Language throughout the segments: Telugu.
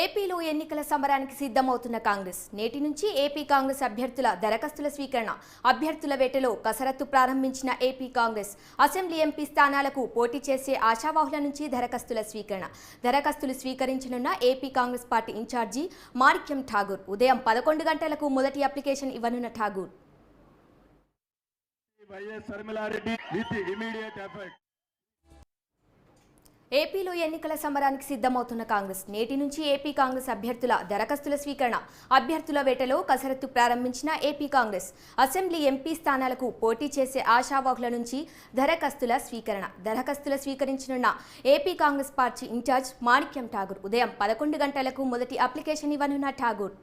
ఏపీలో ఎన్నికల సమరానికి సిద్ధమవుతున్న కాంగ్రెస్. నేటి నుంచి ఏపీ కాంగ్రెస్ అభ్యర్థుల దరఖాస్తుల స్వీకరణ అభ్యర్థుల వేటలో కసరత్తు ప్రారంభించిన ఏపీ కాంగ్రెస్ అసెంబ్లీ ఎంపీ స్థానాలకు పోటీ చేసే ఆశావాహుల నుంచి దరఖాస్తుల స్వీకరణ. దరఖాస్తులు స్వీకరించనున్న AP Congress party incharge Manickam Tagore. ఉదయం పదకొండు గంటలకు మొదటి అప్లికేషన్ ఇవ్వనున్న ఠాగూర్. ఏపీలో ఎన్నికల సమరానికి సిద్ధమవుతున్న కాంగ్రెస్ నేటి నుంచి ఏపీ కాంగ్రెస్ అభ్యర్థుల దరఖాస్తుల స్వీకరణ అభ్యర్థుల వేటలో కసరత్తు ప్రారంభించిన ఏపీ కాంగ్రెస్. అసెంబ్లీ ఎంపీ స్థానాలకు పోటీ చేసే ఆశావాహుల నుంచి దరఖాస్తుల స్వీకరణ. దరఖాస్తుల స్వీకరించనున్న AP Congress party incharge Manickam Tagore. ఉదయం పదకొండు గంటలకు మొదటి అప్లికేషన్ ఇవ్వనున్న ఠాగూర్.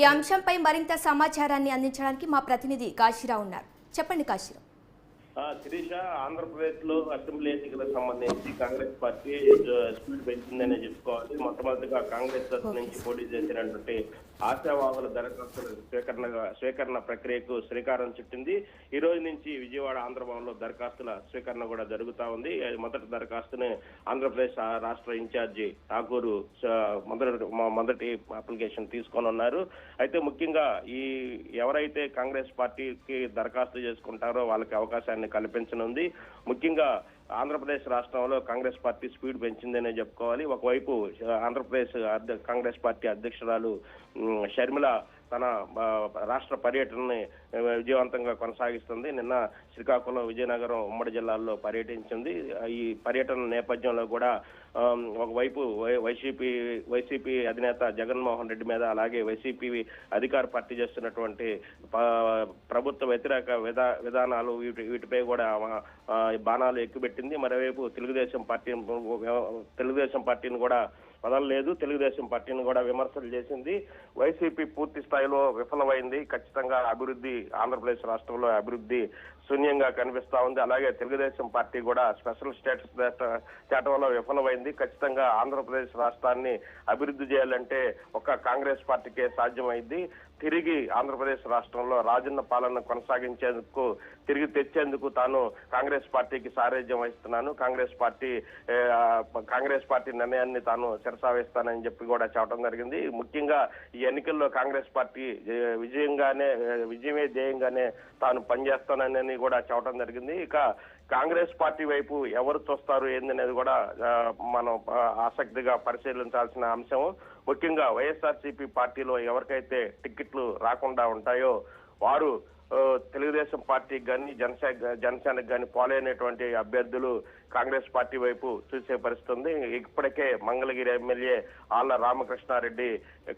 ఈ అంశంపై మరింత సమాచారాన్ని అందించడానికి మా ప్రతినిధి కాశీరావు ఉన్నారు. చెప్పండి కాశీరావు. శిరీష ఆంధ్రప్రదేశ్లో అసెంబ్లీ ఎన్నికలకు సంబంధించి కాంగ్రెస్ పార్టీ స్పీడ్ పెంచిందనే చెప్పుకోవాలి. మొట్టమొదటిగా కాంగ్రెస్ తరఫు నుంచి పోటీ చేసినటువంటి ఆశావాహుల దరఖాస్తుల స్వీకరణ స్వీకరణ ప్రక్రియకు శ్రీకారం చుట్టింది. ఈ రోజు నుంచి విజయవాడ ఆంధ్రభవన్లో దరఖాస్తుల స్వీకరణ కూడా జరుగుతా ఉంది. మొదటి దరఖాస్తుని ఆంధ్రప్రదేశ్ రాష్ట్ర ఇన్ఛార్జి ఠాకూరు మొదటి మొదటి అప్లికేషన్ తీసుకొని ఉన్నారు. అయితే ముఖ్యంగా ఈ ఎవరైతే కాంగ్రెస్ పార్టీకి దరఖాస్తు చేసుకుంటారో వాళ్ళకి అవకాశాన్ని కల్పించనుంది ముఖ్యంగా ఆంధ్రప్రదేశ్ రాష్ట్రంలో కాంగ్రెస్ పార్టీ స్పీడ్ పెంచిందనే చెప్పుకోవాలి. ఒకవైపు ఆంధ్రప్రదేశ్ కాంగ్రెస్ పార్టీ అధ్యక్షురాలు షర్మిల తన రాష్ట్ర పర్యటనని విజయవంతంగా కొనసాగిస్తుంది. నిన్న శ్రీకాకుళం విజయనగరం ఉమ్మడి జిల్లాల్లో పర్యటించింది. ఈ పర్యటన నేపథ్యంలో కూడా ఒకవైపు వై- వైసీపీ వైసీపీ అధినేత జగన్మోహన్ రెడ్డి మీద అలాగే వైసీపీ అధికార పార్టీ చేస్తున్నటువంటి ప్రభుత్వ వ్యతిరేక విధా విధానాలు వీటి వీటిపై కూడా బాణాలు ఎక్కుపెట్టింది. మరోవైపు తెలుగుదేశం పార్టీ తెలుగుదేశం పార్టీని కూడా వదలలేదు. తెలుగుదేశం పార్టీని కూడా విమర్శలు చేసింది. వైసీపీ పూర్తి స్థాయిలో విఫలమైంది. ఖచ్చితంగా అభివృద్ధి ఆంధ్రప్రదేశ్ రాష్ట్రంలో అభివృద్ధి శూన్యంగా కనిపిస్తా ఉంది. అలాగే తెలుగుదేశం పార్టీ కూడా స్పెషల్ స్టేటస్ తేటంలో విఫలమైంది. ఖచ్చితంగా ఆంధ్రప్రదేశ్ రాష్ట్రాన్ని అభివృద్ధి చేయాలంటే ఒక కాంగ్రెస్ పార్టీకే సాధ్యమైంది. తిరిగి ఆంధ్రప్రదేశ్ రాష్ట్రంలో రాజన్న పాలన కొనసాగించేందుకు తిరిగి తెచ్చేందుకు తాను కాంగ్రెస్ పార్టీకి సారథ్యం వహిస్తున్నాను. కాంగ్రెస్ పార్టీ కాంగ్రెస్ పార్టీ నిర్ణయాన్ని తాను శిరసావేస్తానని చెప్పి కూడా చెప్పడం జరిగింది. ముఖ్యంగా ఈ ఎన్నికల్లో కాంగ్రెస్ పార్టీ విజయంగానే విజయమే ధ్యేయంగానే తాను పనిచేస్తానని కూడా చెప్పడం జరిగింది. ఇక కాంగ్రెస్ పార్టీ వైపు ఎవరు చూస్తారు ఏందనేది కూడా మనం ఆసక్తిగా పరిశీలించాల్సిన అంశం. ముఖ్యంగా వైఎస్ఆర్సీపీ పార్టీలో ఎవరికైతే టిక్కెట్లు రాకుండా ఉంటాయో వారు తెలుగుదేశం పార్టీకి కానీ జనసే జనసేనకు కానీ పోలేనటువంటి అభ్యర్థులు కాంగ్రెస్ పార్టీ వైపు చూసే పరిస్థితి ఉంది. ఇప్పటికే మంగళగిరి ఎమ్మెల్యే ఆళ్ళ రామకృష్ణారెడ్డి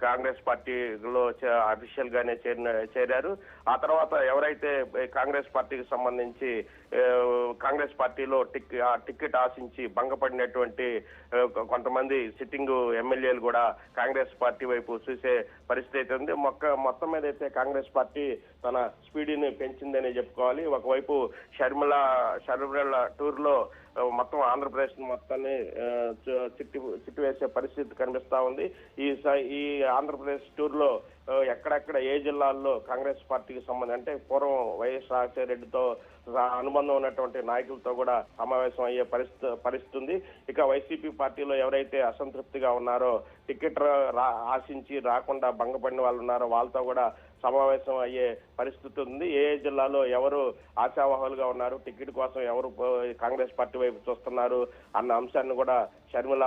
కాంగ్రెస్ పార్టీలో అఫీషియల్ గానే చేరిన చేరారు. ఆ తర్వాత ఎవరైతే కాంగ్రెస్ పార్టీకి సంబంధించి కాంగ్రెస్ పార్టీలో టిక్ ఆ టికెట్ ఆశించి భంగపడినటువంటి కొంతమంది సిట్టింగ్ ఎమ్మెల్యేలు కూడా కాంగ్రెస్ పార్టీ వైపు చూసే పరిస్థితి అయితే ఉంది. మొక్క మొత్తం మీద అయితే కాంగ్రెస్ పార్టీ తన స్పీడ్ని పెంచిందని చెప్పుకోవాలి. ఒకవైపు షర్మిల షర్మిల టూర్లో మొత్తం ఆంధ్రప్రదేశ్ మొత్తాన్ని చిట్టి చిట్టి వేసే పరిస్థితి కనిపిస్తా ఉంది. ఈ స- ఈ ఆంధ్రప్రదేశ్ టూర్లో ఎక్కడెక్కడ ఏ జిల్లాల్లో కాంగ్రెస్ పార్టీకి సంబంధం అంటే పూర్వం వైఎస్ రాజశేఖరరెడ్డితో అనుబంధం ఉన్నటువంటి నాయకులతో కూడా సమావేశం అయ్యే పరిస్థితి పరిస్థితి ఉంది ఇక వైసీపీ పార్టీలో ఎవరైతే అసంతృప్తిగా ఉన్నారో టికెట్ రా- ఆశించి రాకుండా భంగపడిన వాళ్ళు ఉన్నారో వాళ్ళతో కూడా సమావేశం అయ్యే పరిస్థితి ఉంది. ఏ ఏ జిల్లాలో ఎవరు ఆశావాహులుగా ఉన్నారు టికెట్ కోసం ఎవరు కాంగ్రెస్ పార్టీ వైపు చూస్తున్నారు అన్న అంశాన్ని కూడా షర్మిల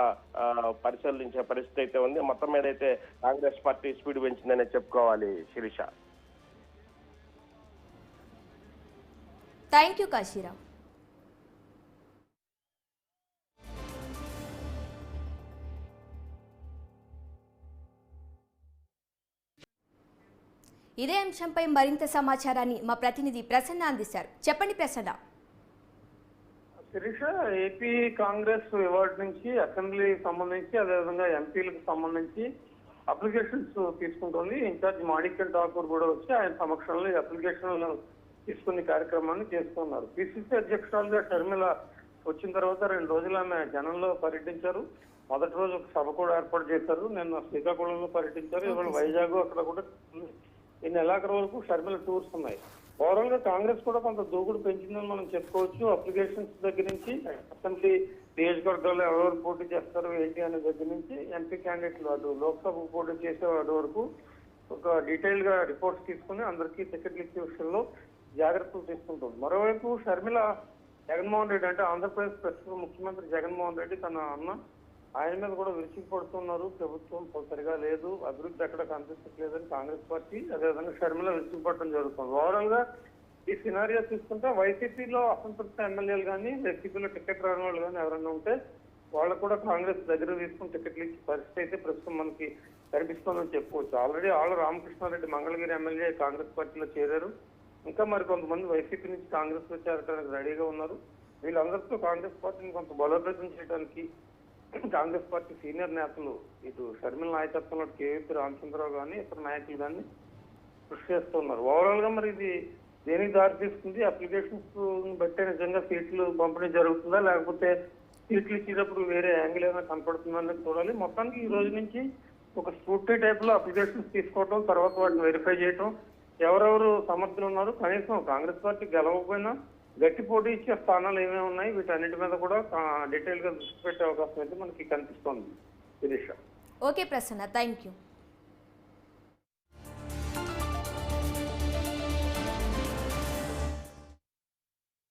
పరిశీలించే పరిస్థితి అయితే ఉంది. మొత్తం మీద అయితే కాంగ్రెస్ పార్టీ స్పీడ్ పెంచిందనే చెప్పుకోవాలి శిరీష. థ్యాంక్ యూ కాశీరావు ఇదే అంశంపై మరింత సమాచారాన్ని మా ప్రతినిధి ప్రసన్న అందిస్తారు. చెప్పండి ప్రసన్న. శిరీష ఏపీ కాంగ్రెస్ ఇవాటి నుంచి అసెంబ్లీ సంబంధించి అదేవిధంగా ఎంపీలకు సంబంధించి అప్లికేషన్స్ తీసుకుంటుంది. ఇన్ఛార్జ్ మాణిక్యం ఠాకూర్ కూడా వచ్చి ఆయన సమక్షంలో ఈ అప్లికేషన్లు తీసుకునే కార్యక్రమాన్ని చేస్తున్నారు. పిసిసి అధ్యక్షురాలుగా షర్మిల వచ్చిన తర్వాత రెండు రోజులు ఆమె జనంలో పర్యటించారు. మొదటి రోజు ఒక సభ కూడా ఏర్పాటు చేశారు. నిన్న శ్రీకాకుళంలో పర్యటించారు. ఇవాళ వైజాగ్ అక్కడ కూడా ఈ నెలాఖరు వరకు షర్మిల టూర్స్ ఉన్నాయి. ఓవరాల్గా కాంగ్రెస్ కూడా కొంత దూకుడు పెంచిందని మనం చెప్పుకోవచ్చు. అప్లికేషన్స్ దగ్గర నుంచి అసెంబ్లీ నియోజకవర్గాల్లో ఎవరెవరు పోటీ చేస్తారు ఏంటి అనే దగ్గర నుంచి ఎంపీ క్యాండిడేట్లు అటు లోక్సభ పోటీ చేసే వాటి వరకు ఒక డీటెయిల్గా రిపోర్ట్స్ తీసుకుని అందరికీ టికెట్లు ఇచ్చే విషయంలో జాగ్రత్తలు తీసుకుంటుంది మరోవైపు షర్మిల జగన్మోహన్ రెడ్డి అంటే ఆంధ్రప్రదేశ్ ప్రస్తుత ముఖ్యమంత్రి జగన్మోహన్ రెడ్డి తన అన్న ఆయన మీద కూడా విరుచుకుపడుతున్నారు. ప్రభుత్వం సరిగా లేదు. అభివృద్ధి ఎక్కడ కనిపించట్లేదని కాంగ్రెస్ పార్టీ అదేవిధంగా షర్మిల విరుచుకుపడటం జరుగుతుంది. ఓవరాల్గా ఈ సినారియో చూసుకుంటే వైసీపీలో అసంతృప్త ఎమ్మెల్యేలు కానీ వైసీపీలో టికెట్ రాని వాళ్ళు కానీ ఎవరైనా ఉంటే వాళ్ళకు కూడా కాంగ్రెస్ దగ్గర తీసుకుని టికెట్లు ఇచ్చే పరిస్థితి అయితే ప్రస్తుతం మనకి కనిపిస్తోందని చెప్పుకోవచ్చు ఆల్రెడీ ఆళ్ళు రామకృష్ణారెడ్డి మంగళగిరి ఎమ్మెల్యే కాంగ్రెస్ పార్టీలో చేరారు. ఇంకా మరి కొంతమంది వైసీపీ నుంచి కాంగ్రెస్లో చేరడానికి రెడీగా ఉన్నారు. వీళ్ళందరితో కాంగ్రెస్ పార్టీని కొంత బలోపేతం చేయడానికి కాంగ్రెస్ పార్టీ సీనియర్ నేతలు ఇటు షర్మిల నాయకత్వంలో కేవీపీ రామచంద్రరావు కానీ ఇతర నాయకులు కానీ కృషి చేస్తున్నారు ఓవరాల్గా మరి ఇది దేనికి దారి తీస్తుంది అప్లికేషన్స్ బట్టే నిజంగా సీట్లు పంపిణీ జరుగుతుందా? లేకపోతే సీట్లు ఇచ్చేటప్పుడు వేరే యాంగిల్ ఏమైనా కనపడుతుందా అనేది చూడాలి. మొత్తానికి ఈ రోజు నుంచి ఒక స్క్రూటీ టైప్లో అప్లికేషన్స్ తీసుకోవటం తర్వాత వాటిని వెరిఫై చేయటం ఎవరెవరు సమర్థులు ఉన్నారు? కనీసం కాంగ్రెస్ పార్టీ గెలవకపోయినా గట్టి పోటీ ఇచ్చే స్థానాలు ఏమేమి ఉన్నాయి? వీటన్నిటి మీద కూడా డీటెయిల్గా దృష్టి పెట్టే అవకాశం అయితే మనకి కనిపిస్తోంది. Sirisha. Okay Prasanna. Thank you